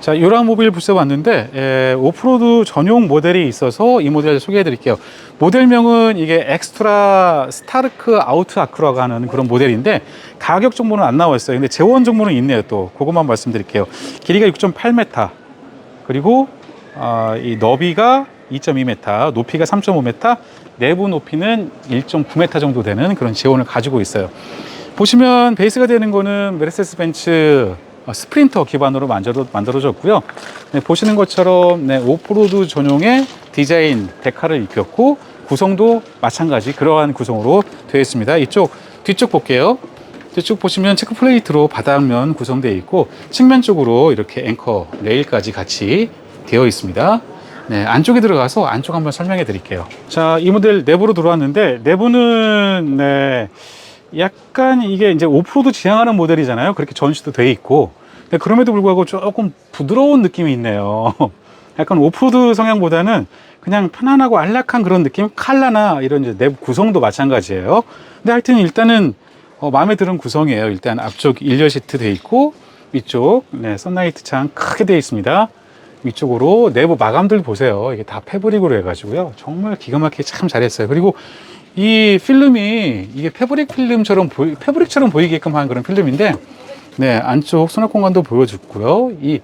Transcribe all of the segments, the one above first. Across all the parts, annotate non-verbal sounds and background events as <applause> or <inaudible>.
자, 요랑 모빌 부스 왔는데 에, 오프로드 전용 모델이 있어서 이 모델 소개해 드릴게요. 모델명은 이게 엑스트라 스타르크 아우트 아크라고 하는 그런 모델인데 가격 정보는 안 나와 있어요. 근데 재원 정보는 있네요. 또 그것만 말씀드릴게요. 길이가 6.8m 그리고 아, 이 너비가 2.2m, 높이가 3.5m, 내부 높이는 1.9m 정도 되는 그런 재원을 가지고 있어요. 보시면 베이스가 되는 거는 메르세스 벤츠 어, 스프린터 기반으로 만들어, 만들어 졌고요. 네, 보시는 것처럼 네, 오프로드 전용의 디자인 데카를 입혔고 구성도 마찬가지 그러한 구성으로 되어 있습니다. 이쪽 뒤쪽 볼게요. 뒤쪽 보시면 체크 플레이트로 바닥면 구성되어 있고 측면 쪽으로 이렇게 앵커 레일까지 같이 되어 있습니다. 네, 안쪽에 들어가서 안쪽 한번 설명해 드릴게요. 자, 이 모델 내부로 들어왔는데 내부는 네, 약간 이게 이제 오프로드 지향하는 모델이잖아요. 그렇게 전시도 돼 있고. 근데 그럼에도 불구하고 조금 부드러운 느낌이 있네요. <laughs> 약간 오프로드 성향보다는 그냥 편안하고 안락한 그런 느낌? 칼라나 이런 이제 내부 구성도 마찬가지예요. 근데 하여튼 일단은 어, 마음에 드는 구성이에요. 일단 앞쪽 일려 시트 돼 있고 위쪽 네, 선라이트 창 크게 돼 있습니다. 위쪽으로 내부 마감들 보세요. 이게 다 패브릭으로 해가지고요. 정말 기가 막히게 참 잘했어요. 그리고 이 필름이 이게 패브릭 필름처럼 보이, 패브릭처럼 보이게끔 한 그런 필름인데, 네, 안쪽 수납 공간도 보여줬고요. 이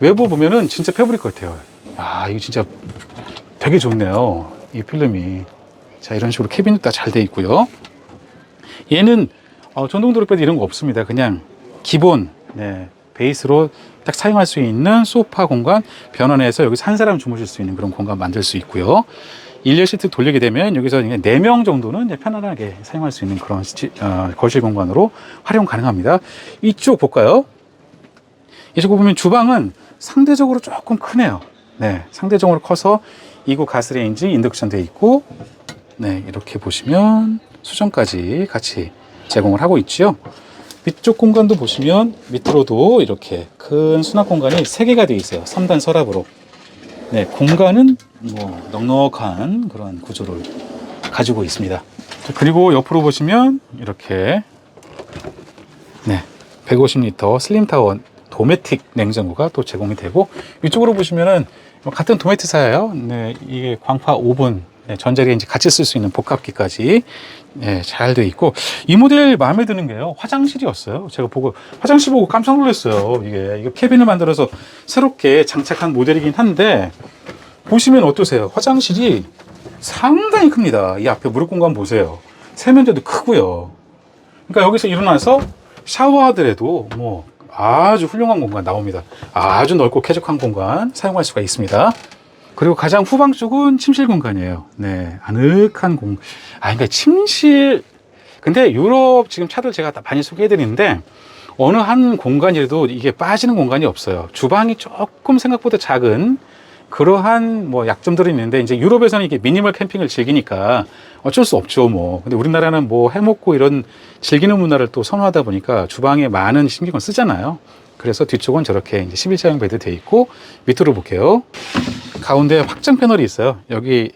외부 보면은 진짜 패브릭 같아요. 아, 이거 진짜 되게 좋네요. 이 필름이. 자, 이런 식으로 캐빈도 다잘 돼 있고요. 얘는 어, 전동 드롭배드 이런 거 없습니다. 그냥 기본 네, 베이스로 딱 사용할 수 있는 소파 공간 변환해서 여기서 한 사람 주무실 수 있는 그런 공간 만들 수 있고요. 일렬 시트 돌리게 되면 여기서 그냥 4명 정도는 편안하게 사용할 수 있는 그런 시- 어, 거실 공간으로 활용 가능합니다. 이쪽 볼까요? 이쪽 보면 주방은 상대적으로 조금 크네요. 네, 상대적으로 커서 이구 가스레인지 인덕션 돼 있고, 네, 이렇게 보시면 수전까지 같이 제공을 하고 있죠. 위쪽 공간도 보시면 밑으로도 이렇게 큰 수납 공간이 3개가 되어 있어요. 3단 서랍으로. 네, 공간은 뭐 넉넉한 그런 구조를 가지고 있습니다. 자, 그리고 옆으로 보시면 이렇게 네, 150리터 슬림 타워 도메틱 냉장고가 또 제공이 되고 이쪽으로 보시면은 뭐 같은 도메틱사예요. 네, 이게 광파 오븐 네, 전자레인지 같이 쓸 수 있는 복합기까지 네, 잘돼 있고 이 모델 마음에 드는 게요 화장실이었어요. 제가 보고 화장실 보고 깜짝 놀랐어요. 이게 이거 캐빈을 만들어서 새롭게 장착한 모델이긴 한데 보시면 어떠세요? 화장실이 상당히 큽니다. 이 앞에 무릎 공간 보세요. 세면대도 크고요. 그러니까 여기서 일어나서 샤워하더라도 뭐 아주 훌륭한 공간 나옵니다. 아주 넓고 쾌적한 공간 사용할 수가 있습니다. 그리고 가장 후방 쪽은 침실 공간이에요. 네, 아늑한 공. 아, 그러니까 침실. 근데 유럽 지금 차들 제가 다 많이 소개해드리는데 어느 한 공간이라도 이게 빠지는 공간이 없어요. 주방이 조금 생각보다 작은 그러한 뭐 약점들이 있는데 이제 유럽에서는 이게 미니멀 캠핑을 즐기니까 어쩔 수 없죠 뭐. 근데 우리나라는 뭐 해먹고 이런 즐기는 문화를 또 선호하다 보니까 주방에 많은 신경을 쓰잖아요. 그래서 뒤쪽은 저렇게 이제 11자형 베드 돼 있고 밑으로 볼게요. 가운데 확장 패널이 있어요. 여기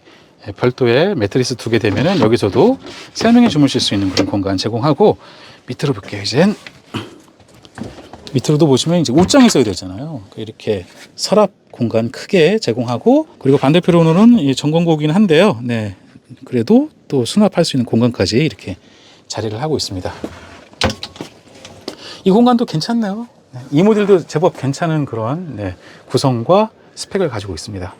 별도의 매트리스 두 개 되면은 여기서도 세 명이 주무실 수 있는 그런 공간 제공하고 밑으로 볼게요. 이젠 밑으로도 보시면 이제 옷장이 있어야 되잖아요. 이렇게 서랍 공간 크게 제공하고 그리고 반대편으로는 이 전공고긴 한데요. 네. 그래도 또 수납할 수 있는 공간까지 이렇게 자리를 하고 있습니다. 이 공간도 괜찮네요. 네, 이 모델도 제법 괜찮은 그런 네, 구성과 스펙을 가지고 있습니다.